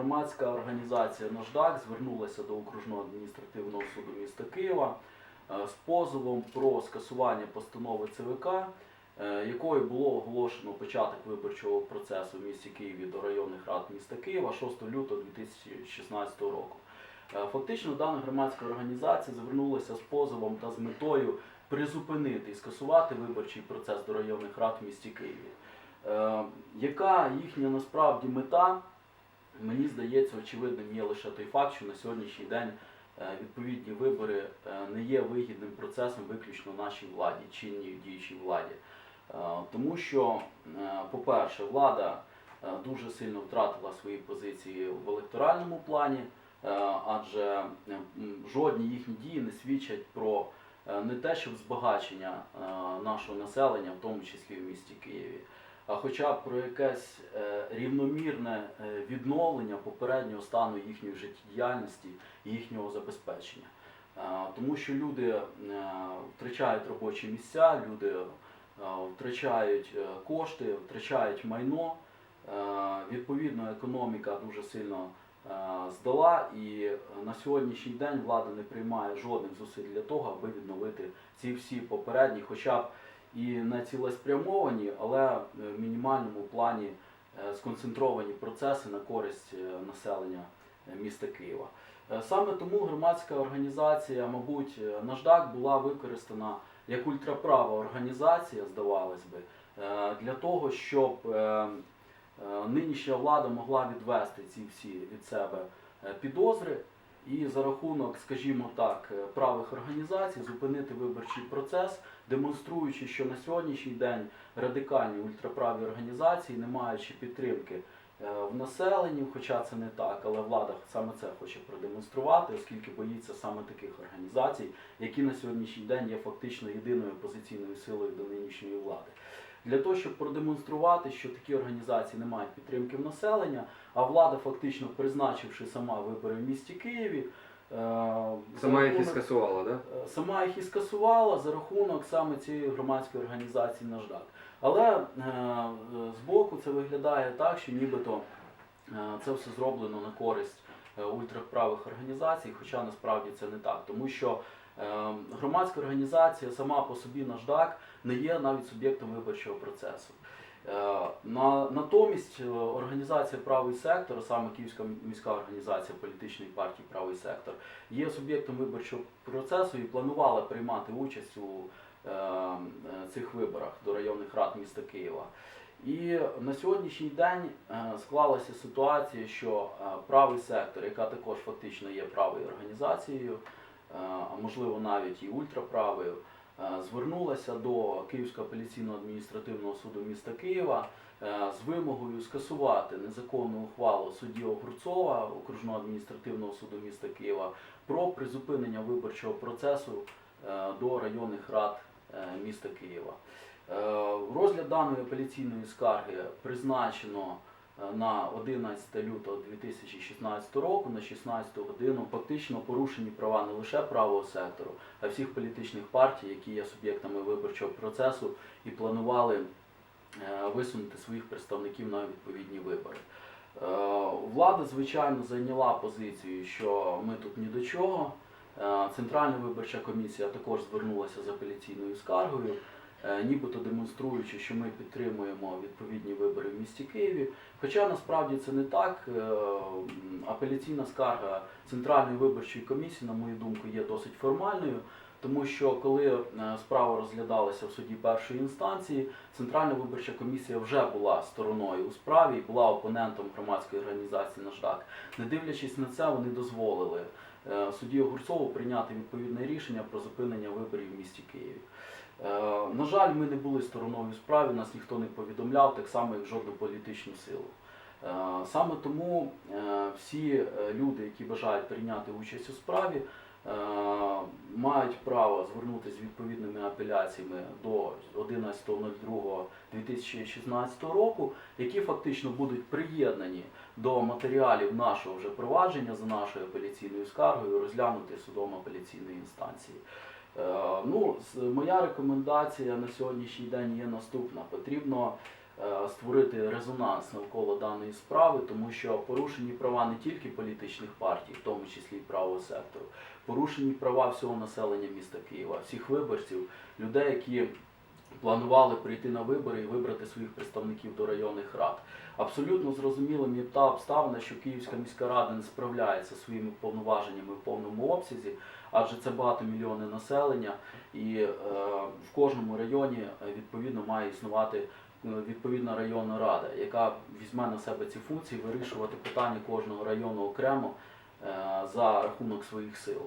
громадська організація Наждак звернулася до окружного адміністративного суду міста Києва е, з позовом про скасування постанови ЦВК, е, якою було оголошено початок виборчого процесу в місті Києві до районних рад міста Києва 6 лютого 2016 року. Е, Фактично дана громадська організація звернулася з позовом та з метою призупинити і скасувати виборчий процес до районних рад в місті Києві. Яка їхня насправді мета? Мені здається, очевидним є лише той факт, що на сьогоднішній день е, відповідні вибори е, не є вигідним процесом виключно нашій владі, чинній діючій владі. Е, Тому що, по-перше, влада дуже сильно втратила свої позиції в електоральному плані, адже жодні їхні дії не свідчать про не те, що збагачення нашого населення, в тому числі в місті Києві, а хоча б про якесь е, рівномірне е, відновлення попереднього стану їхньої життєдіяльності і їхнього забезпечення. Е, Тому що люди втрачають робочі місця, люди втрачають кошти, втрачають майно. Відповідно, економіка дуже сильно здала, і на сьогоднішній день влада не приймає жодних зусиль для того, аби відновити ці всі попередні, хоча б і не цілеспрямовані, але в мінімальному плані е, сконцентровані процеси на користь е, населення е, міста Києва. Саме тому громадська організація, мабуть, Наждак була використана як ультраправа організація, здавалось би, для того, щоб нинішня влада могла відвести ці всі від себе підозри і за рахунок, скажімо так, е, правих організацій зупинити виборчий процес, демонструючи, що на сьогоднішній день радикальні ультраправі організації, не маючи підтримки е, в населенні, хоча це не так, але влада саме це хоче продемонструвати, оскільки боїться саме таких організацій, які на сьогоднішній день є фактично єдиною опозиційною силою до нинішньої влади. Для того, щоб продемонструвати, що такі організації не мають підтримки в населення, а влада, фактично призначивши сама вибори в місті Києві, е, Сама їх і скасувала, да? Е, сама їх і скасувала за рахунок саме цієї громадської організації Наждак. Але е, е, збоку це виглядає так, що нібито це все зроблено на користь ультраправих організацій, хоча насправді це не так, тому що е, громадська організація сама по собі Наждак не є навіть суб'єктом виборчого процесу. Е, На, натомість е, організація Правий сектор, саме Київська міська організація політичної партії Правий сектор, є суб'єктом виборчого процесу і планувала приймати участь у е, е, цих виборах до районних рад міста Києва. І на сьогоднішній день е, склалася ситуація, що е, правий сектор, яка також фактично є правою організацією, е, а можливо навіть і ультраправою, звернулася до Київського апеляційного адміністративного суду міста Києва з вимогою скасувати незаконну ухвалу судді Огурцова окружного адміністративного суду міста Києва про призупинення виборчого процесу до районних рад міста Києва. Е, Розгляд даної апеляційної скарги призначено е, на 11 лютого 2016 року на 16 годину. Фактично порушені права не лише правого сектору, а всіх політичних партій, які є суб'єктами виборчого процесу і планували е, висунути своїх представників на відповідні вибори. Влада, звичайно, зайняла позицію, що ми тут ні до чого. Центральна виборча комісія також звернулася з апеляційною скаргою, нібито демонструючи, що ми підтримуємо відповідні вибори в місті Києві. Хоча насправді це не так. Е, Апеляційна скарга Центральної виборчої комісії, на мою думку, є досить формальною. Тому що коли е, справа розглядалася в суді першої інстанції, Центральна виборча комісія вже була стороною у справі і була опонентом громадської організації Наждак. Не дивлячись на це, вони дозволили е, судді Огурцову прийняти відповідне рішення про зупинення виборів в місті Києві. Е, На жаль, ми не були стороною справи, нас ніхто не повідомляв, так само як жодну політичну силу. Е, Саме тому е, всі е, люди, які бажають прийняти участь у справі, е, мають право звернутися з відповідними апеляціями до 11.02.2016 року, які фактично будуть приєднані до матеріалів нашого вже провадження за нашою апеляційною скаргою, розглянути судом апеляційної інстанції. Е, Ну, моя рекомендація на сьогоднішній день є наступна. Потрібно е, створити резонанс навколо даної справи, тому що порушені права не тільки політичних партій, в тому числі і правого сектору, порушені права всього населення міста Києва, всіх виборців, людей, які планували прийти на вибори і вибрати своїх представників до районних рад. Абсолютно зрозумілим є та обставина, що Київська міська рада не справляється своїми повноваженнями в повному обсязі, адже це багатомільйонне населення, і е, в кожному районі е, відповідно має існувати е, відповідна районна рада, яка візьме на себе ці функції, вирішувати питання кожного району окремо е, за рахунок своїх сил.